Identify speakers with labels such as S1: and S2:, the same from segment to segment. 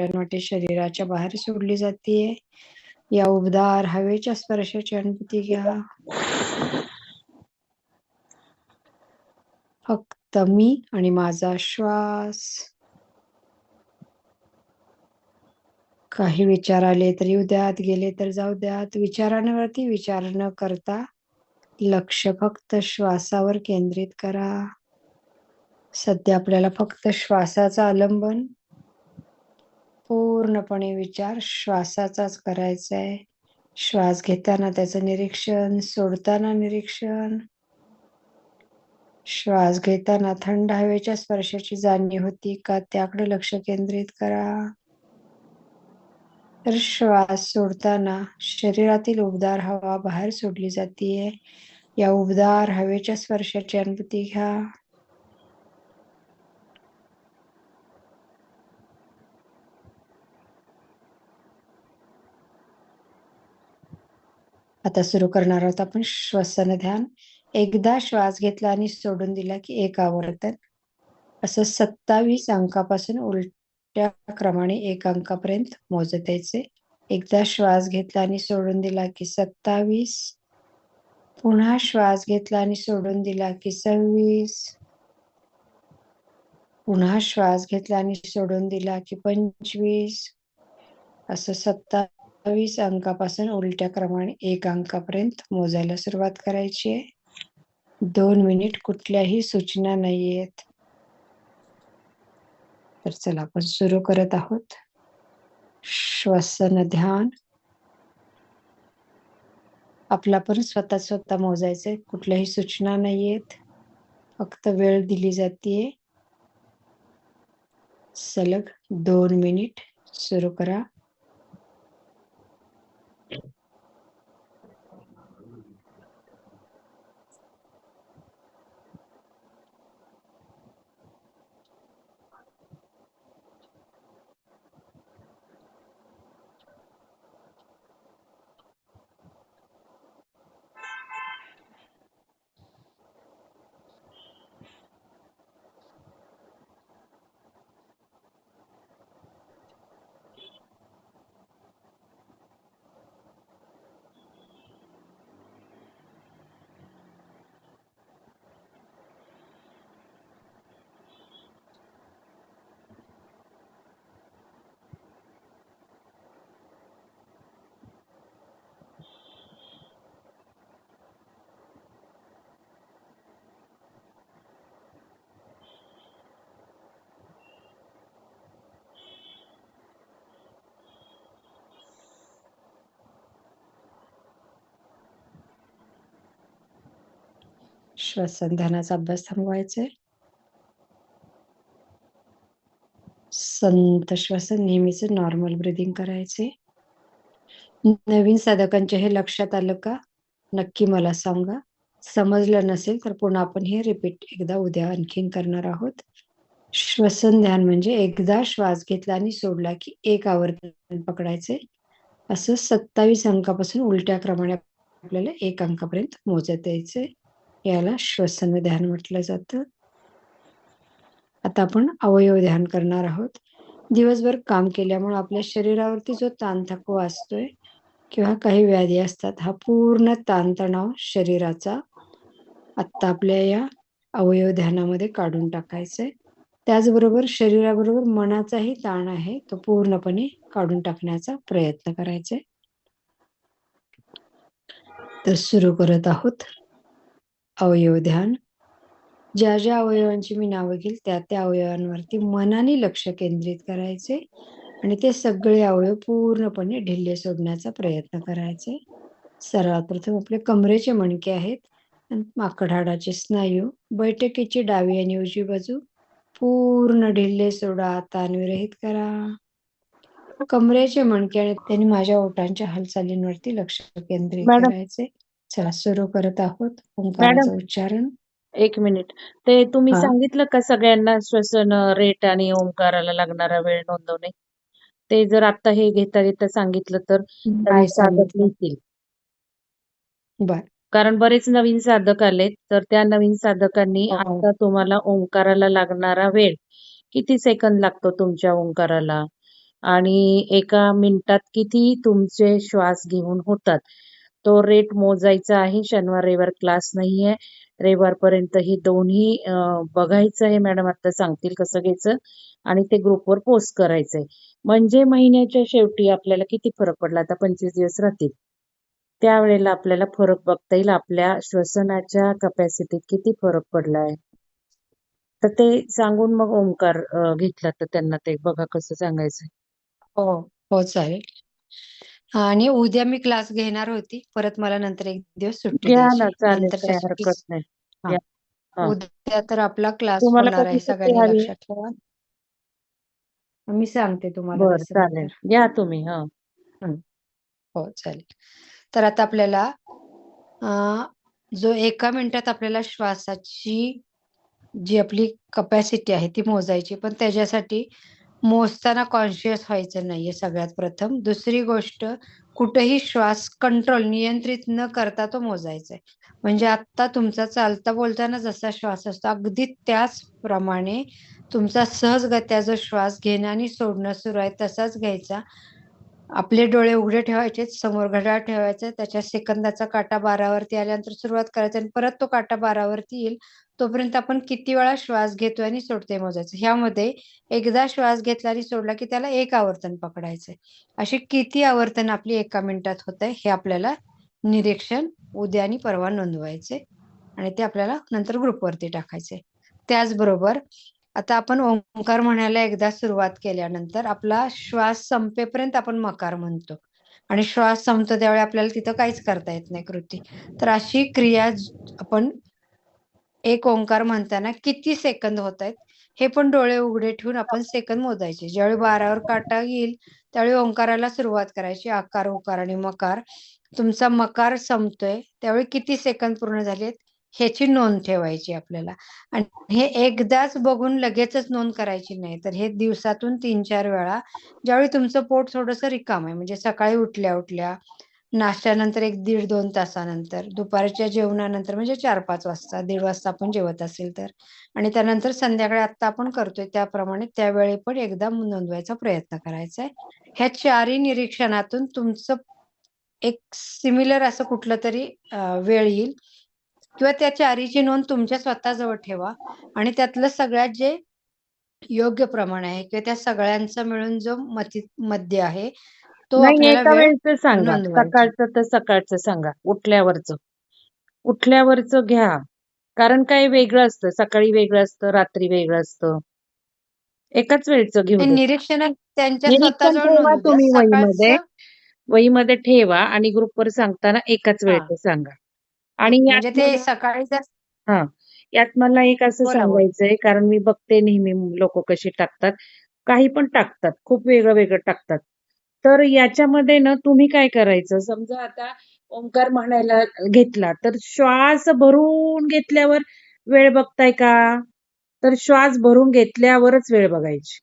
S1: उड्डाणवाटे शरीराच्या बाहेर सोडली जाते या उबदार हवेच्या स्पर्शाची अनुभूती घ्या. फक्त मी आणि माझा श्वास. काही विचार आले तर येऊ द्यात गेले तर जाऊ द्यात. विचारांवरती विचार न करता लक्ष फक्त श्वासावर केंद्रित करा. सध्या आपल्याला फक्त श्वासाचा अवलंबन पूर्णपणे विचार श्वासाचाच करायचा आहे श्वास घेताना त्याचं निरीक्षण सोडताना निरीक्षण. श्वास घेताना थंड हवेच्या स्पर्शाची जाणीव होती का त्याकडे लक्ष केंद्रित करा. तर श्वास सोडताना शरीरातील उबदार हवा बाहेर सोडली जातीये. या उबदार हवेच्या स्पर्शाची अनुभूती घ्या. आता सुरू करणार आहोत आपण श्वसन ध्यान. एकदा श्वास घेतला आणि सोडून दिला की एक आवर्तन असं सत्तावीस अंकापासून उलट्या क्रमाने एक अंकापर्यंत मोजत यायचे. एकदा श्वास घेतला आणि सोडून दिला की सत्तावीस. पुन्हा श्वास घेतला आणि सोडून दिला की सव्वीस. पुन्हा श्वास घेतला आणि सोडून दिला की पंचवीस. असं सत्ता वीस अंकापासून उलट्या क्रमाने एक अंकापर्यंत मोजायला सुरुवात करायची आहे. दोन मिनिट कुठल्याही सूचना नाहीयेत. तर चला आपण सुरू करत आहोत. श्वसन ध्यान. आपला पण स्वतः स्वतः मोजायचंय. कुठल्याही सूचना नाहीयेत. फक्त वेळ दिली जाते सलग दोन मिनिट सुरू करा. श्वसन ध्यानाचा अभ्यास थांबवायचे संत श्वसन नेहमीच नॉर्मल ब्रिदिंग करायचे. नवीन साधकांच्या हे लक्षात आलं का? नक्की मला सांगा. समजलं नसेल तर पुन्हा आपण हे रिपीट एकदा उद्या आणखीन करणार आहोत. श्वसन ध्यान म्हणजे एकदा श्वास घेतला आणि सोडला की एक आवर्तन पकडायचे. असं सत्तावीस अंकापासून उलट्या क्रमाने आपल्याला एक अंकापर्यंत मोजत यायचे. याला श्वसन ध्यान म्हटलं जातं. आता आपण अवयव ध्यान करणार आहोत. दिवसभर काम केल्यामुळे आपल्या शरीरावरती जो ताण थकवा असतोय किंवा काही व्याधी असतात हा पूर्ण ताणतणाव शरीराचा आत्ता आपल्या या अवयव ध्यानामध्ये काढून टाकायचंय. त्याचबरोबर शरीराबरोबर मनाचाही ताण आहे तो पूर्णपणे काढून टाकण्याचा प्रयत्न करायचा तर सुरू करत आहोत. अवयव ध्यान ज्या ज्या अवयवांची मी नावं घेईल त्या त्या अवयवांवरती मनाने लक्ष केंद्रित करायचे आणि ते सगळे अवयव पूर्णपणे ढिल्ले सोडण्याचा प्रयत्न करायचे. सर्वात प्रथम आपले कमरेचे मणके आहेत माकड हाडाचे स्नायू बैठकीची डावी आणि उजवी बाजू पूर्ण ढिल्ले सोडा ताण विरहित करा. कमरेचे मणके आणि त्यांनी माझ्या ओटांच्या हालचालींवरती लक्ष केंद्रित करायचे. चला सुरू करत आहोत. ओंकाराचं उच्चारण.
S2: एक मिनिट. ते तुम्ही सांगितलं का सगळ्यांना श्वसन रेट आणि ओंकाराला लागणारा वेळ नोंदवणे? ते जर आता हे घेता येतं सांगितलं तर साधक लिहितील
S1: बर.
S2: कारण बरेच नवीन साधक आलेत तर त्या नवीन साधकांनी
S1: हो.
S2: आता तुम्हाला ओंकाराला लागणारा वेळ किती सेकंद लागतो तुमच्या ओंकाराला? आणि एका मिनिटात किती तुमचे श्वास घेऊन होतात? तो रेट मोजायचा आहे. शनिवार रविवार क्लास नाहीये. रविवारपर्यंत हे दोन्ही बघायचं आहे. मॅडम आता सांगतील कसं घ्यायचं आणि ते ग्रुपवर पोस्ट करायचंय. म्हणजे महिन्याच्या शेवटी आपल्याला किती फरक पडला? आता पंचवीस दिवस राहतील. त्यावेळेला आपल्याला फरक बघता येईल. आपल्या श्वसनाच्या कपॅसिटीत किती फरक पडला आहे तर ते सांगून मग ओंकार घेतला तर त्यांना ते बघा कसं सांगायचं
S1: हो हो चालेल आणि उद्या मी क्लास घेणार होती. परत मला नंतर एक दिवस सुट्टी
S2: घ्या ना
S1: द्यायची.
S2: चालेल
S1: नंतरच्या
S2: काही हरकत
S1: सुट्टीस
S2: नाही
S1: हा.
S2: घ्या. हा.
S1: उद्या तर आपला क्लास
S2: तुम्हाला
S1: होणार
S2: कधी
S1: आहे
S2: सुट्टी
S1: सगळ्यांनी
S2: हवी?
S1: लक्षात ठेवा. मी सांगते तुम्हाला
S2: बर
S1: तसं.
S2: चालेल. घ्या तुम्ही हा.
S1: हो. चालेल. तर आता आपल्याला अं, जो एका मिनिटात आपल्याला श्वासाची जी आपली कपॅसिटी आहे ती मोजायची पण त्याच्यासाठी मोजताना कॉन्शियस व्हायचं नाहीये सगळ्यात प्रथम. दुसरी गोष्ट कुठेही श्वास कंट्रोल नियंत्रित न करता तो मोजायचा आहे. म्हणजे आता तुमचा चालता बोलताना जसा श्वास असतो अगदी त्याच प्रमाणे तुमचा सहजगत्या जो श्वास घेणं आणि सोडणं सुरू आहे तसाच घ्यायचा. आपले डोळे उघडे ठेवायचे समोर घड्याळ ठेवायचं त्याच्या सेकंदाचा काटा बारावरती आल्यानंतर सुरुवात करायचं आणि परत तो काटा बारावरती येईल. तोपर्यंत आपण किती वेळा श्वास घेतोय आणि सोडतोय मोजायचं. ह्यामध्ये एकदा श्वास घेतला आणि सोडला की त्याला एक आवर्तन पकडायचंय. अशी किती आवर्तन आपली एका मिनिटात होत आहे हे आपल्याला निरीक्षण उद्या आणि परवा नोंदवायचे आणि ते आपल्याला नंतर ग्रुपवरती टाकायचे त्याचबरोबर आता आपण ओंकार म्हणायला एकदा सुरुवात केल्यानंतर आपला श्वास संपेपर्यंत आपण मकार म्हणतो. आणि श्वास संपतो त्यावेळी आपल्याला तिथं काहीच करता येत नाही कृती. तर अशी क्रिया आपण एक ओंकार म्हणताना किती सेकंद होत आहेत हे पण डोळे उघडे ठेवून आपण सेकंद मोजायचे. ज्यावेळी बारावर काटा येईल त्यावेळी ओंकाराला सुरुवात करायची. आकार उकार आणि मकार. तुमचा मकार संपतोय. त्यावेळी किती सेकंद पूर्ण झालेत? ह्याची नोंद ठेवायची आपल्याला. आणि हे एकदाच बघून लगेचच नोंद करायची नाही. तर हे दिवसातून तीन चार वेळा ज्यावेळी तुमचं पोट थोडंसं रिकाम आहे. म्हणजे सकाळी उठल्या उठल्या नाश्त्यानंतर एक दीड दोन तासानंतर दुपारच्या जेवणानंतर म्हणजे चार पाच वाजता दीड वाजता आपण जेवत असेल तर. आणि त्यानंतर संध्याकाळी आता आपण करतोय त्याप्रमाणे त्यावेळी पण एकदा नोंदवायचा प्रयत्न करायचा आहे ह्या चारही निरीक्षणातून तुमचं एक सिमिलर असं कुठलं तरी वेळ येईल. किंवा त्या चारीची नोंद तुमच्या स्वतःजवळ ठेवा. आणि त्यातलं सगळ्यात जे योग्य प्रमाण आहे किंवा त्या सगळ्यांचा मिळून जो मती मध्य आहे तो
S2: नाही एका
S1: वेळ
S2: वेळचं सांगा. सकाळचं तर सकाळचं सांगा. उठल्यावरचं. उठल्यावरचं घ्या. कारण काय वेगळं असतं. सकाळी वेगळं असतं रात्री वेगळं असतं. एकाच वेळचं घेऊ दे.
S1: निरीक्षण त्यांच्या
S2: तुम्ही वहीमध्ये. वहीमध्ये ठेवा आणि ग्रुपवर सांगताना एकाच वेळचं सांगा. आणि
S1: म्हणजे सकाळी
S2: हा. यात मला एक असं सांगायचंय कारण मी बघते नेहमी लोक कशी टाकतात. काही पण टाकतात. खूप वेगळं वेगळं टाकतात. तर याच्यामध्ये ना तुम्ही काय करायचं? समजा आता ओंकार म्हणायला घेतला तर श्वास भरून घेतल्यावर वेळ बघताय का? तर श्वास भरून घेतल्यावरच वेळ बघायची.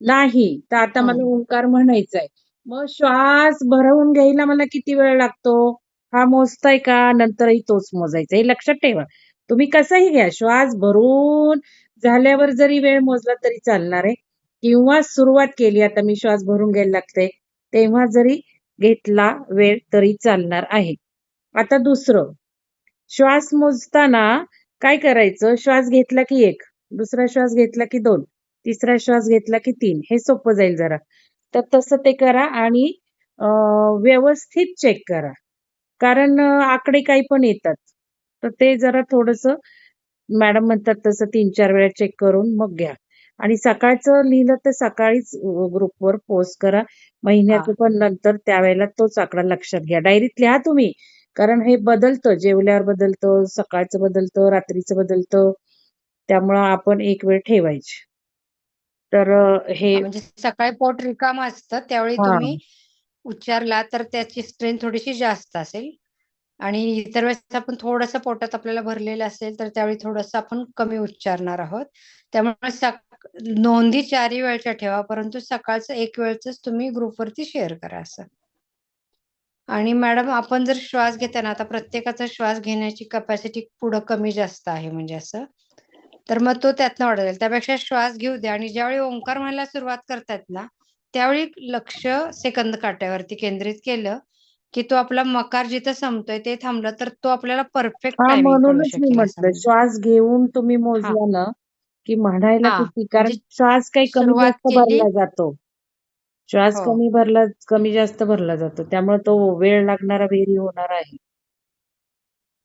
S2: नाही तर आता मला
S1: हम्म.
S2: ओंकार म्हणायचा आहे मग श्वास भरवून घ्यायला मला किती वेळ लागतो? हा मोजताय का? नंतरही तोच मोजायचा. हे लक्षात ठेवा. तुम्ही कसंही घ्या. श्वास भरून झाल्यावर जरी वेळ मोजला तरी चालणार आहे. किंवा सुरुवात केली आता मी श्वास भरून घ्यायला लागते तेव्हा जरी घेतला वेळ तरी चालणार आहे. आता दुसरं. श्वास मोजताना काय करायचं? श्वास घेतला की एक दुसरा श्वास घेतला की दोन तिसरा श्वास घेतला की तीन हे सोपं जाईल जरा. तर तसं ते करा आणि व्यवस्थित चेक करा. कारण आकडे काही पण येतात. तर ते जरा थोडस मॅडम म्हणतात तसं तीन चार वेळा चेक करून मग घ्या. आणि सकाळचं लिहिलं तर सकाळीच ग्रुपवर पोस्ट करा. महिन्याचं पण नंतर त्यावेळेला तोच आकडा लक्षात घ्या. डायरीत लिहा तुम्ही. कारण हे बदलतं. जेवल्यावर बदलतं सकाळचं बदलतं रात्रीचं बदलतं. त्यामुळं आपण एक वेळ ठेवायची. तर हे
S1: म्हणजे सकाळी पोट रिकाम असतं त्यावेळी तुम्ही उच्चारला तर त्याची स्ट्रेंथ थोडीशी जास्त असेल. आणि इतर वेळेस आपण थोडंसं पोटात आपल्याला भरलेलं असेल तर त्यावेळी थोडंसं आपण कमी उच्चारणार आहोत. त्यामुळे नोंदी चारही वेळच्या ठेवा परंतु सकाळचं एक वेळचंच तुम्ही ग्रुपवरती शेअर करा असं आणि मॅडम आपण जर श्वास घेताना आता प्रत्येकाचा श्वास घेण्याची कपॅसिटी पुढं कमी जास्त आहे म्हणजे असं तर मग तो त्यातनं वाढत जाईल त्यापेक्षा श्वास घेऊ द्या आणि ज्यावेळी ओंकार म्हणायला सुरुवात करतात ना त्यावेळी लक्ष सेकंद काट्यावरती केंद्रित केलं, की तो आपला मकार जिथं संपतोय ते थांबलं तर तो आपल्याला परफेक्ट
S2: म्हणूनच मी म्हटलं
S1: म्हणजे.
S2: श्वास घेऊन तुम्ही. मोजला ना, की म्हणायला
S1: हां,
S2: किती कारण
S1: म्हणजे
S2: श्वास काही कमी जास्त भरला जातो. श्वास
S1: हो.
S2: कमी भरला कमी जास्त भरला जातो. त्यामुळे तो वेळ लागणारा व्हेरी होणार आहे.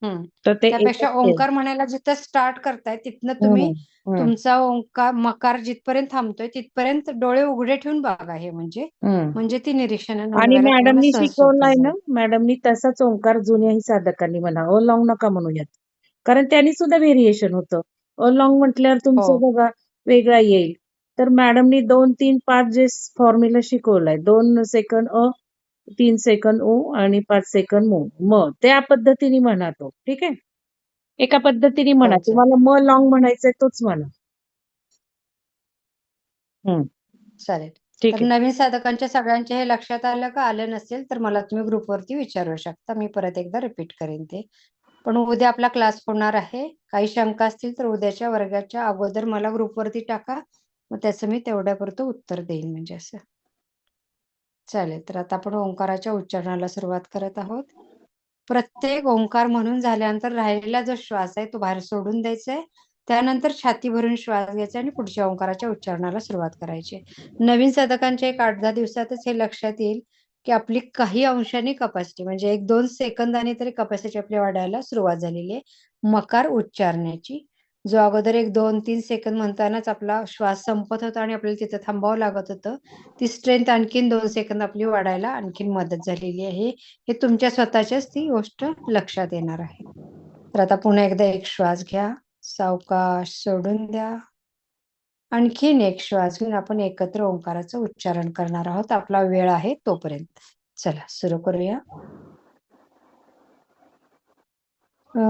S1: हं.
S2: तर ते
S1: त्यापेक्षा
S2: एकच आहे.
S1: ओंकार म्हणायला जिथं स्टार्ट करताय तिथनं
S2: हं,
S1: तुम्ही
S2: हं.
S1: तुमचा ओंकार मकार जिथपर्यंत थांबतोय तिथपर्यंत डोळे उघडे ठेवून बघा हे म्हणजे.
S2: हं.
S1: म्हणजे ती निरीक्षणं
S2: आणि
S1: नोंदवायला तुम्हाला
S2: मॅडमनी
S1: सहज सोपं
S2: शिकवलंय ना,
S1: जाईल.
S2: मॅडमनी तसाच ओंकार जुन्याही साधकांनी म्हणावं. अलाँग नका म्हणूयात. कारण त्यांनी सुद्धा व्हेरिएशन होतं. अलाँग म्हटल्यावर तुमचं
S1: हो.
S2: बघा वेगळा येईल. तर मॅडमनी 2, 3, 5 जे फॉर्म्युला शिकवलाय 2 सेकंद अ, 3 सेकंद उ आणि 5 सेकंद मु. म. त्या पद्धतीने म्हणा तो. ठीक आहे? एका पद्धतीने म्हणा. तुम्हाला म लाँग म्हणायचंय तोच म्हणा. हं.
S1: चालेल.
S2: ठीक
S1: तर
S2: आहे.
S1: नवीन साधकांच्या सगळ्यांच्या हे लक्षात आलं का? आलं नसेल तर मला तुम्ही ग्रुपवरती विचारू शकता. मी परत एकदा रिपीट करेन ते. पण उद्या आपला क्लास होणार आहे. काही शंका असतील तर उद्याच्या वर्गाच्या अगोदर मला ग्रुपवरती टाका. मग त्याचं मी तेवढ्यापुरतं उत्तर देईन म्हणजे असं. चालेल. तर आता आपण ओंकाराच्या उच्चारणाला सुरुवात करत आहोत. प्रत्येक ओंकार म्हणून झाल्यानंतर राहिलेला जो श्वास आहे तो बाहेर सोडून द्यायचा आहे. त्यानंतर छाती भरून श्वास घ्यायचा आणि पुढच्या ओंकाराच्या उच्चारणाला सुरुवात करायची नवीन साधकांच्या एक आठ दहा दिवसातच हे लक्षात येईल, की आपली काही अंशाने कपॅसिटी म्हणजे 1-2 सेकंदाने तरी कपॅसिटी आपली वाढायला सुरुवात झालेली आहे. मकार उच्चारण्याची. जो अगोदर एक 2-3 सेकंद म्हणतानाच आपला श्वास संपत होता आणि आपल्याला तिथं थांबावं लागत होतं. ती स्ट्रेंथ आणखीन दोन सेकंद आपली वाढायला आणखीन मदत झालेली आहे. हे तुमच्या स्वतःच्याच ती गोष्ट लक्षात येणार आहे. तर आता पुन्हा एकदा एक श्वास घ्या. सावकाश सोडून द्या. आणखीन एक श्वास घेऊन आपण एकत्र ओंकाराचं उच्चारण करणार आहोत. आपला वेळ आहे तोपर्यंत. चला सुरू करूया. अ